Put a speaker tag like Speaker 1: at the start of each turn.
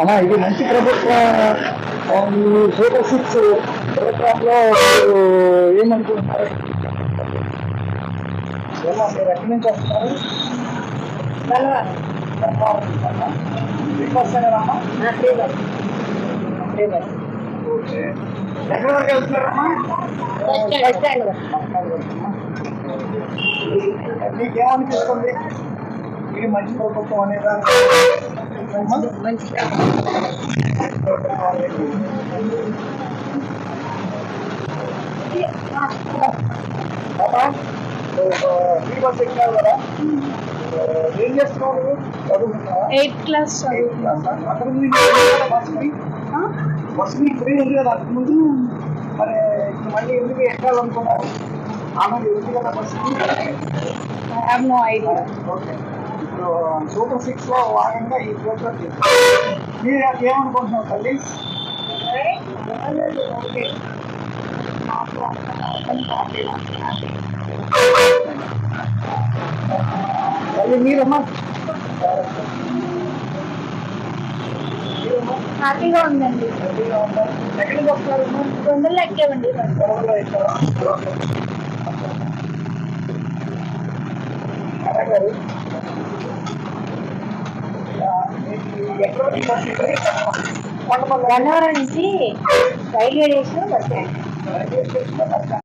Speaker 1: అమ్మా ఇది మంచి ప్రభుత్వ ఆ, ఈ సూపర్ సిక్స్ ప్రభుత్వంలో మీరు ఏమనుకుంటున్నారు ఏమో మీరు ఎక్కడి నుంచి వస్తున్నారు బిగ్ అమ్మా ఓకే ఎక్కడి వరకు వెళ్తున్నారమ్మా మీకేమనిపిస్తుంది ఇది మంచి ప్రభుత్వం అనేదా ఏం చేస్తున్నావు
Speaker 2: ఎయిత్ క్లాస్
Speaker 1: బస్ మీకు ఫ్రీ ఉంది కదా అంతకుముందు మరి మళ్ళీ ఎందుకు ఎక్కాలనుకున్నారు ఆమె ఉంది కదా bus
Speaker 2: I have no idea
Speaker 1: okay ఇప్పుడు సూపర్ సిక్స్లో భాగంగా ఈ ప్రోగ్రామ్ మీరు ఏమనుకుంటున్నారు తల్లి? తల్లి మీరమ్మా.
Speaker 2: హ్యాపీగా ఉందండి.
Speaker 1: ఎక్కడికి వస్తారమ్మా
Speaker 2: తొందరలో ఎక్కామండి.
Speaker 1: త్వరలో
Speaker 2: గన్నవరం నుంచి railway
Speaker 1: station bus railway station